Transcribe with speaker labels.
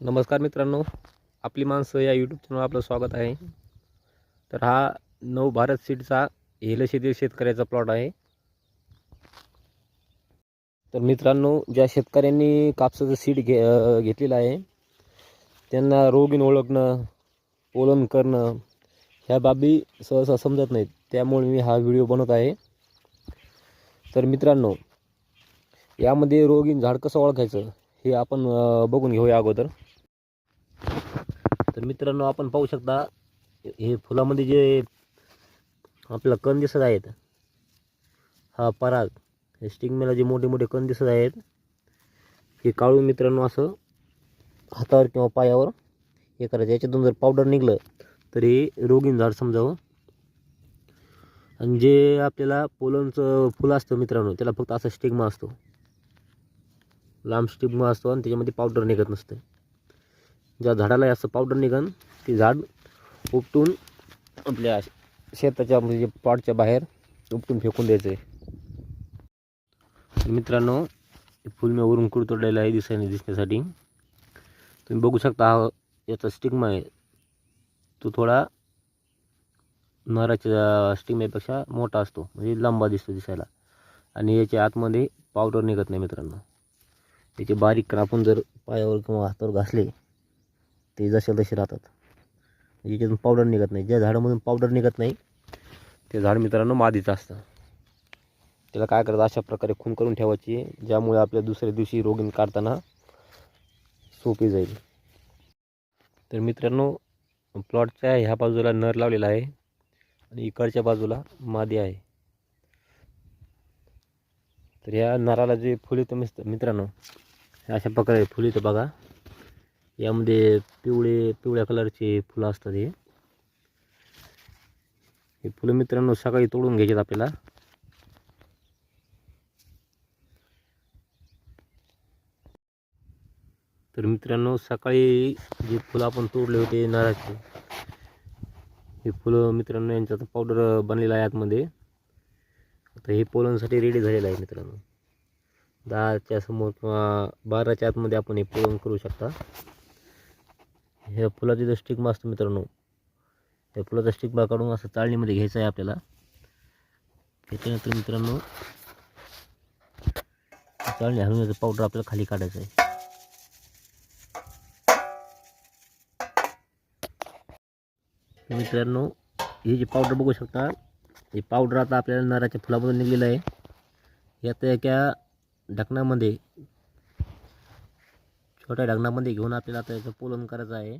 Speaker 1: नमस्कार मित्रांनो आपली माणसं या यूट्यूब चॅनलवर आपलं स्वागत आहे. तर हा नऊ भारत सीडचा हेलशेतील शेतकऱ्याचा प्लॉट आहे. तर मित्रांनो ज्या शेतकऱ्यांनी कापसाचं सीड घे घेतलेलं आहे त्यांना रोगीन ओळखणं ओलन करणं ह्या बाबी सहसा समजत नाहीत. त्यामुळे मी हा व्हिडिओ बनवत आहे. तर मित्रांनो यामध्ये रोगीन झाड कसं ओळखायचं हे आपण बघून घेऊया अगोदर. तर मित्रांनो आपण पाहू शकता हे फुलामध्ये जे आपला कण दिसत आहेत हा पराग हे स्टिंगमेला जे मोठे मोठे कण दिसत आहेत हे काळू मित्रांनो असं हातावर किंवा पायावर हे करायचं याच्यातून जर पावडर निघलं तर हे रोगीन झाड समजावं. आणि जे आपल्याला पोलनचं फुलं असतं मित्रांनो त्याला फक्त असा स्टिग्मा असतो. लांब स्टिग्मा असतो आणि त्याच्यामध्ये पावडर निघत नसतं. ज्या झाडाला असं पावडर निघन ते झाड उपटून आपल्या शेताच्या म्हणजे पॉटच्या बाहेर उपटून फेकून द्यायचं आहे मित्रांनो फुल मी वरून कुरतोडलेलं आहे दिसायला दिसण्यासाठी. तुम्ही बघू शकता हा याचा स्टिग्मा आहे. तो थोडा नराच्या स्टिग्म्यापेक्षा मोठा असतो म्हणजे लांबा दिसतो दिसायला. आणि याच्या आतमध्ये पावडर निघत नाही मित्रांनो. त्याचे बारीक कण जर पायावर किंवा हातावर घासले ते जसे तसे राहतात. याच्यातून पावडर निघत नाही. ज्या झाडामधून पावडर निघत नाही ते झाड मित्रांनो मादीचं असतं. त्याला काय करायचं? अशा प्रकारे खून करून ठेवायची ज्यामुळे आपल्या दुसऱ्या दिवशी रोगीन काढताना सोपी जाईल. तर मित्रांनो प्लॉटच्या ह्या बाजूला नर लावलेला आहे आणि इकडच्या बाजूला मादी आहे. तर या नराला जे फुल येतं मित्रांनो हे अशा प्रकारे फुल येतं बघा. यामध्ये पिवळे पिवळ्या कलरचे फुलं असतात हे. हे फुलं मित्रांनो सकाळी तोडून घ्यायचे आपल्याला. तर मित्रांनो सकाळी जे फुलं आपण तोडले होते नारळाचे हे फुलं मित्रांनो यांच्यात पावडर बनलेला आहे आतमध्ये. आता हे पोलनसाठी रेडी झालेलं आहे मित्रांनो. दहाच्या समोर किंवा बाराच्या आतमध्ये आपण हे पोलन करू शकता. ह्या फुलाचे जो स्टिकमा असतो मित्रांनो. त्या फुलाचा स्टिकमा काढून असं चाळणीमध्ये घ्यायचं आहे आपल्याला. त्याच्यानंतर मित्रांनो चाळणी हलवण्याचं पावडर आपल्याला खाली काढायचं आहे. मित्रांनो हे जे पावडर बघू शकता हे पावडर आता आपल्याला नारळाच्या फुलामधून निघलेलं आहे. यात एका ढकणामध्ये छोट्या ढकणामध्ये घेऊन आपल्याला आता याचं पोलन करायचं आहे.